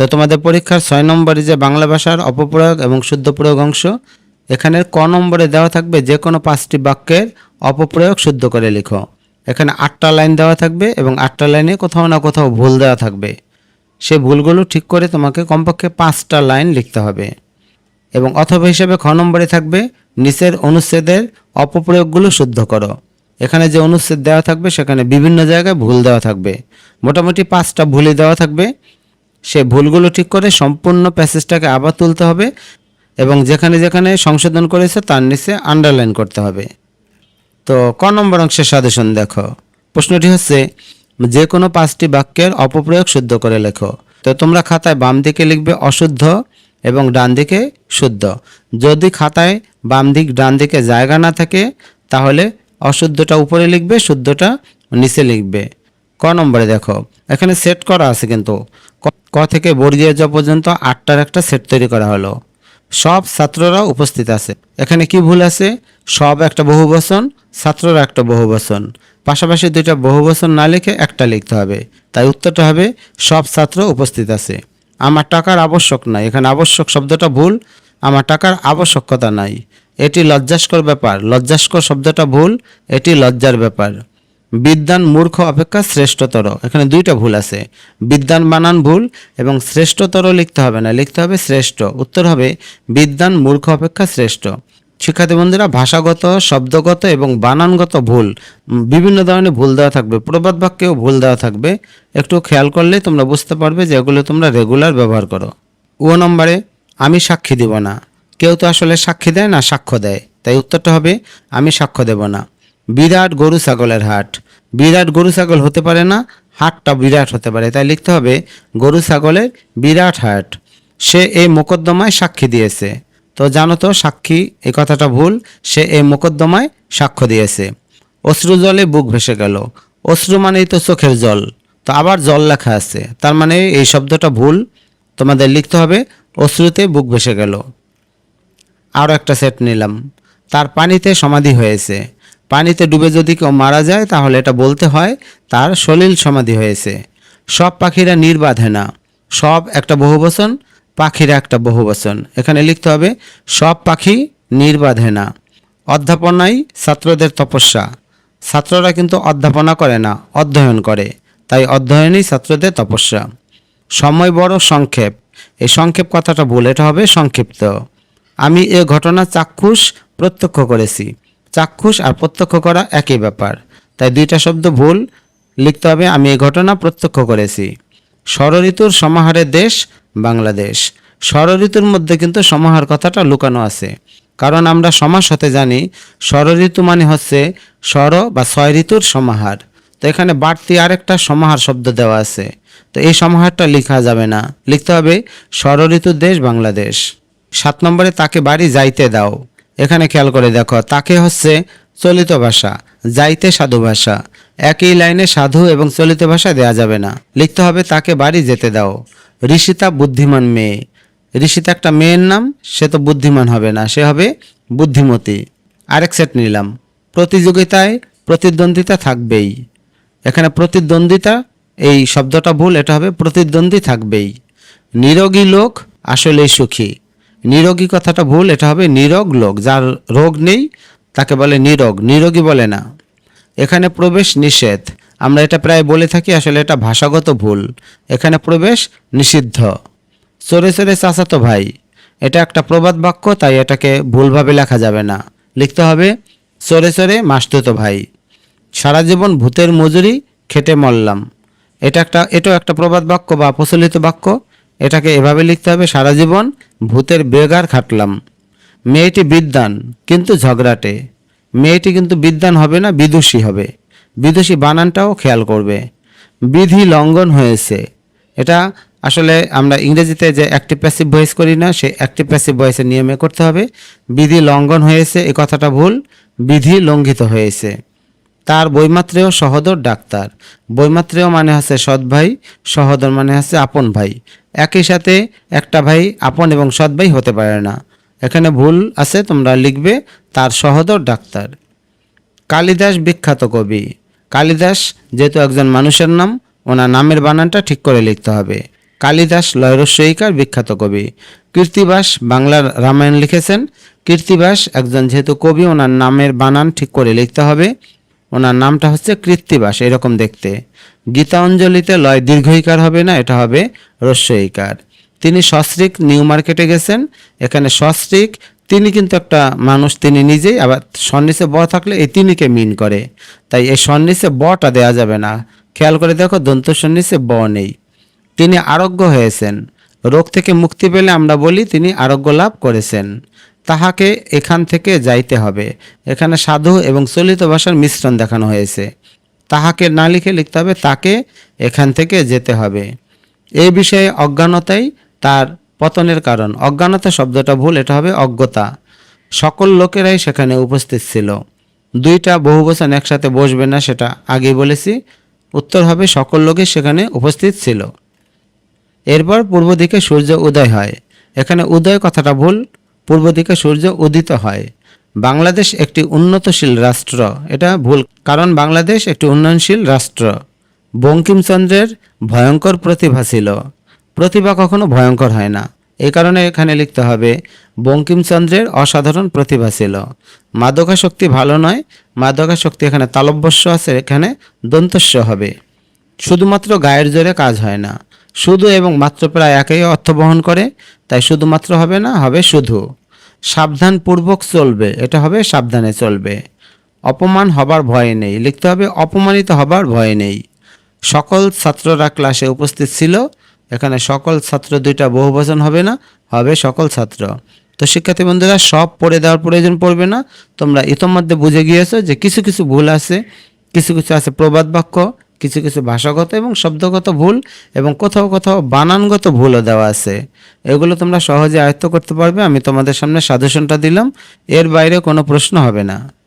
তো তোমাদের পরীক্ষার ছয় নম্বরে যে বাংলা ভাষার অপপ্রয়োগ এবং শুদ্ধ প্রয়োগ অংশ এখানের ক নম্বরে দেওয়া থাকবে যে কোনো পাঁচটি বাক্যের অপপ্রয়োগ শুদ্ধ করে লিখো। এখানে আটটা লাইন দেওয়া থাকবে এবং আটটা লাইনে কোথাও না কোথাও ভুল দেওয়া থাকবে। সে ভুলগুলো ঠিক করে তোমাকে কমপক্ষে পাঁচটা লাইন লিখতে হবে। এবং অথবা হিসেবে খ নম্বরে থাকবে, নিচের অনুচ্ছেদের অপপ্রয়োগগুলো শুদ্ধ করো। এখানে যে অনুচ্ছেদ দেওয়া থাকবে, সেখানে বিভিন্ন জায়গায় ভুল দেওয়া থাকবে। মোটামুটি পাঁচটা ভুলই দেওয়া থাকবে। সে ভুলগুলো ঠিক করে সম্পূর্ণ প্যাসেজটাকে আবার তুলতে হবে এবং যেখানে যেখানে সংশোধন করেছে তার নিচে আন্ডারলাইন করতে হবে। তো ক নম্বর অংশের সাজেশন দেখো। প্রশ্নটি হচ্ছে, যে কোনো পাঁচটি বাক্যের অপপ্রয়োগ শুদ্ধ করে লেখো। তো তোমরা খাতায় বাম দিকে লিখবে অশুদ্ধ এবং ডান দিকে শুদ্ধ। যদি খাতায় বাম দিক ডান দিকে জায়গা না থাকে, তাহলে অশুদ্ধটা উপরে লিখবে, শুদ্ধটা নিচে লিখবে। ক নম্বরে দেখো, এখানে সেট করা আছে কিন্তু। ক- থেকে বর্গীয় জ পর্যন্ত আটটার একটা সেট তৈরি করা হলো। সব ছাত্ররা উপস্থিত আছে। এখানে কি ভুল আছে? সব একটা বহুবচন, ছাত্ররা একটা বহুবচন। পাশাপাশি দুইটা বহুবচন না লিখে একটা লিখতে হবে। তাই উত্তরটা হবে, সব ছাত্র উপস্থিত আছে। আমার টাকার আবশ্যক নাই। এখানে আবশ্যক শব্দটা ভুল, আমার টাকার আবশ্যকতা নাই। এটি লজ্জাস্কর ব্যাপার। লজ্জাস্কর শব্দটা ভুল, এটি লজ্জার ব্যাপার। বিদ্যান মূর্খ অপেক্ষা শ্রেষ্ঠতর। এখানে দুইটা ভুল আছে। বিদ্যান বানান ভুল এবং শ্রেষ্ঠতর লিখতে হবে না, লিখতে হবে শ্রেষ্ঠ। উত্তর হবে বিদ্যান মূর্খ অপেক্ষা শ্রেষ্ঠ। শিক্ষার্থী বন্ধুরা, ভাষাগত, শব্দগত এবং বানানগত ভুল বিভিন্ন ধরনের ভুল দেওয়া থাকবে। প্রবাদ বাক্যেও ভুল দেওয়া থাকবে। একটু খেয়াল করলে তোমরা বুঝতে পারবে যে এগুলো তোমরা রেগুলার ব্যবহার করো। ও নম্বরে, আমি সাক্ষী দিব না। কেউ তো আসলে সাক্ষী দেয় না, সাক্ষ্য দেয়। তাই উত্তরটা হবে, আমি সাক্ষ্য দেব না। বিরাট গরু ছাগলের হাট। বিরাট গরু ছাগল হতে পারে না, হাটটা বিরাট হতে পারে। তাই লিখতে হবে, গরু ছাগলের বিরাট হাট। সে এই মোকদ্দমায় সাক্ষী দিয়েছে। তো জানো তো, সাক্ষী, এই কথাটা ভুল, সে এই মোকদ্দমায় সাক্ষ্য দিয়েছে। অশ্রু জলে বুক ভেসে গেল। অশ্রু মানেই তো চোখের জল। তো আবার জল লেখা আছে। তার মানে এই শব্দটা ভুল। তোমাদের লিখতে হবে, অশ্রুতে বুক ভেসে গেল। আরও একটা সেট নিলাম। তার পানিতে সমাধি হয়েছে। পানিতে ডুবে যদি কেউ মারা যায়, তাহলে এটা বলতে হয় তার সলিল সমাধি হয়েছে। সব পাখিরা নির্বাধে না। সব একটা বহুবচন, পাখিরা একটা বহুবচন। এখানে লিখতে হবে, সব পাখি নির্বাধে না। অধ্যাপনাই ছাত্রদের তপস্যা। ছাত্ররা কিন্তু অধ্যাপনা করে না, অধ্যয়ন করে। তাই অধ্যয়নই ছাত্রদের তপস্যা। সময় বড় সংক্ষেপ। এই সংক্ষেপ কথাটা ভুল এটা হবে সংক্ষিপ্ত। আমি এ ঘটনা চাক্ষুষ প্রত্যক্ষ করেছি। চাক্ষুষ আর প্রত্যক্ষ করা একই ব্যাপার। তাই দুইটা শব্দ ভুল। লিখতে হবে, আমি এ ঘটনা প্রত্যক্ষ করেছি। ষড়ঋতুর সমাহারের দেশ, বাংলাদেশ। ষড়ঋতুর মধ্যে কিন্তু সমাহার কথাটা লুকানো আছে। কারণ আমরা সমাস হতে জানি ষড়ঋতু মানে হচ্ছে ষড় বা ছয় ঋতুর সমাহার। তো এখানে বাড়তি আরেকটা সমাহার শব্দ দেওয়া আছে। তো এই সমাহারটা লেখা যাবে না। লিখতে হবে ষড়ঋতুর দেশ, বাংলাদেশ। সাত নম্বরে তাকে বাড়ি যাইতে দাও। এখানে খেয়াল করে দেখো, তাকে হচ্ছে চলিত ভাষা, যাইতে সাধু ভাষা। একই লাইনে সাধু এবং চলিত ভাষা দেয়া যাবে না। লিখতে হবে, তাকে বাড়ি যেতে দাও। ঋষিতা বুদ্ধিমান মেয়ে। ঋষিতা একটা মেয়ের নাম, সে তো বুদ্ধিমান হবে না, সে হবে বুদ্ধিমতী। আরেক সেট নিলাম। প্রতিযোগিতায় প্রতিদ্বন্দ্বিতা থাকবেই। এখানে প্রতিদ্বন্দ্বিতা, এই শব্দটা ভুল, এটা হবে প্রতিদ্বন্দ্বী থাকবেই। নিরোগী লোক আসলেই সুখী। নিরোগী কথাটা ভুল, এটা হবে নিরোগ লোক। যার রোগ নেই, তাকে বলে নিরোগ। নিরোগী বলে না। এখানে প্রবেশ নিষেধ। আমরা এটা প্রায় বলে থাকি, আসলে এটা ভাষাগত ভুল। এখানে প্রবেশ নিষিদ্ধ। চোরে চোরে চাচাতো ভাই, এটা একটা প্রবাদ বাক্য, তাই এটাকে ভুলভাবে লেখা যাবে না। লিখতে হবে, চোরে চোরে মাসতুতো ভাই, সারা জীবন ভূতের মজুরি, খেটে মরলাম। এটা একটা, এটাও একটা প্রবাদ বাক্য বা প্রচলিত বাক্য। এটাকে এভাবে লিখতে হবে, সারা জীবন ভূতের বেগার খাটলাম। মেয়েটি বিদ্যান কিন্তু ঝগড়াটে। মেয়েটি কিন্তু বিদ্যান হবে না, বিদুষী হবে। বিদুষী বানানটাও খেয়াল করবে। বিধি লঙ্ঘন হয়েছে। এটা আসলে আমরা ইংরেজিতে যে অ্যাক্টিভ প্যাসিভ ভয়েস করি না সেই অ্যাক্টিভ প্যাসিভ ভয়েসের নিয়মে করতে হবে। বিধি লঙ্ঘন হয়েছে, এ কথাটা ভুল। বিধি লঙ্ঘিত হয়েছে। তার বৈমাত্রেয় সহদর ডাক্তার। বৈমাত্রেয় মানে হচ্ছে সৎ ভাই, সহদর মানে হচ্ছে আপন ভাই। একই সাথে একটা ভাই আপন এবং সৎ ভাই হতে পারে না। এখানে ভুল আছে, তোমরা লিখবে তার সহদর ডাক্তার। কালিদাস বিখ্যাত কবি। কালিদাস যেহেতু একজন মানুষের নাম, ওনার নামের বানানটা ঠিক করে লিখতে হবে। কালিদাস লয়রস্বইকার বিখ্যাত কবি। কীর্তিবাস বাংলার রামায়ণ লিখেছেন। কীর্তিবাস একজন যেহেতু কবি, ওনার নামের বানান ঠিক করে লিখতে হবে। ওনার নামটা হচ্ছে কৃত্তিবাস, এরকম দেখতে। গীতা অঞ্জলিতে লয় দীর্ঘইকার হবে না, এটা হবে রস্বইকার তিনি সস্ত্রিক নিউ মার্কেটে গেছেন, এখানে সস্ত্রিক, তিনি কিন্তু একটা মানুষ, তিনি নিজেই, আবার সন্নিচে ব থাকলে এই তিনিকে মিন করে। তাই এই সন্নিচে বটা দেওয়া যাবে না। খেয়াল করে দেখো, দন্ত সন্নিচে ব নেই। তিনি আরোগ্য হয়েছেন। রোগ থেকে মুক্তি পেলে আমরা বলি তিনি আরোগ্য লাভ করেছেন। তাহাকে এখান থেকে যাইতে হবে। এখানে সাধু এবং চলিত ভাষার মিশ্রণ দেখানো হয়েছে। তাহাকে না লিখে লিখতে হবে, তাকে এখান থেকে যেতে হবে। এই বিষয়ে অজ্ঞানতাই তার পতনের কারণ। অজ্ঞানতা শব্দটা ভুল, এটা হবে অজ্ঞতা। সকল লোকেরাই সেখানে উপস্থিত ছিল। দুইটা বহুবচন একসাথে বসবে না, সেটা আগেই বলেছি। উত্তর হবে, সকল লোকই সেখানে উপস্থিত ছিল। এরপর পূর্ব দিকে সূর্য উদয় হয়। এখানে উদয় কথাটা ভুল পূর্ব দিকে সূর্য উদিত হয়। বাংলাদেশ একটি উন্নতশীল রাষ্ট্র। এটা ভুল, কারণ বাংলাদেশ একটি উন্নয়নশীল রাষ্ট্র। বঙ্কিমচন্দ্রের ভয়ঙ্কর প্রতিভা ছিল। প্রতিভা কখনো ভয়ঙ্কর হয় না। এই কারণে এখানে লিখতে হবে, বঙ্কিমচন্দ্রের অসাধারণ প্রতিভা ছিল। মাদকাশক্তি ভালো নয় মাদকাশক্তি এখানে তালব্যস্য আছে, এখানে দন্তস্য হবে। শুধুমাত্র গায়ের জোরে কাজ হয় না। শুধু এবং মাত্র প্রায় একই অর্থ বহন করে, তাই শুধুমাত্র হবে না, হবে শুধু। সাবধানপূর্বক চলবে, এটা হবে সাবধানে চলবে। অপমান হবার ভয় নেই, লিখতে হবে অপমানিত হবার ভয় নেই। সকল ছাত্ররা ক্লাসে উপস্থিত ছিল, এখানে সকল ছাত্র দুইটা বহুবচন হবে না, হবে সকল ছাত্র। তো শিক্ষার্থী বন্ধুরা, সব পড়ে দেওয়ার প্রয়োজন পড়বে না। তোমরা ইতোমধ্যে বুঝে গিয়েছো যে কিছু কিছু ভুল আছে, কিছু কিছু আছে প্রবাদ বাক্য কিছু কিছু ভাষাগত এবং শব্দগত ভুল এবং কোথাও কোথাও বানানগত ভুলও দেওয়া আছে। এগুলো তোমরা সহজে আয়ত্ত করতে পারবে। আমি তোমাদের সামনে সাজেশনটা দিলাম। এর বাইরে কোনো প্রশ্ন হবে না।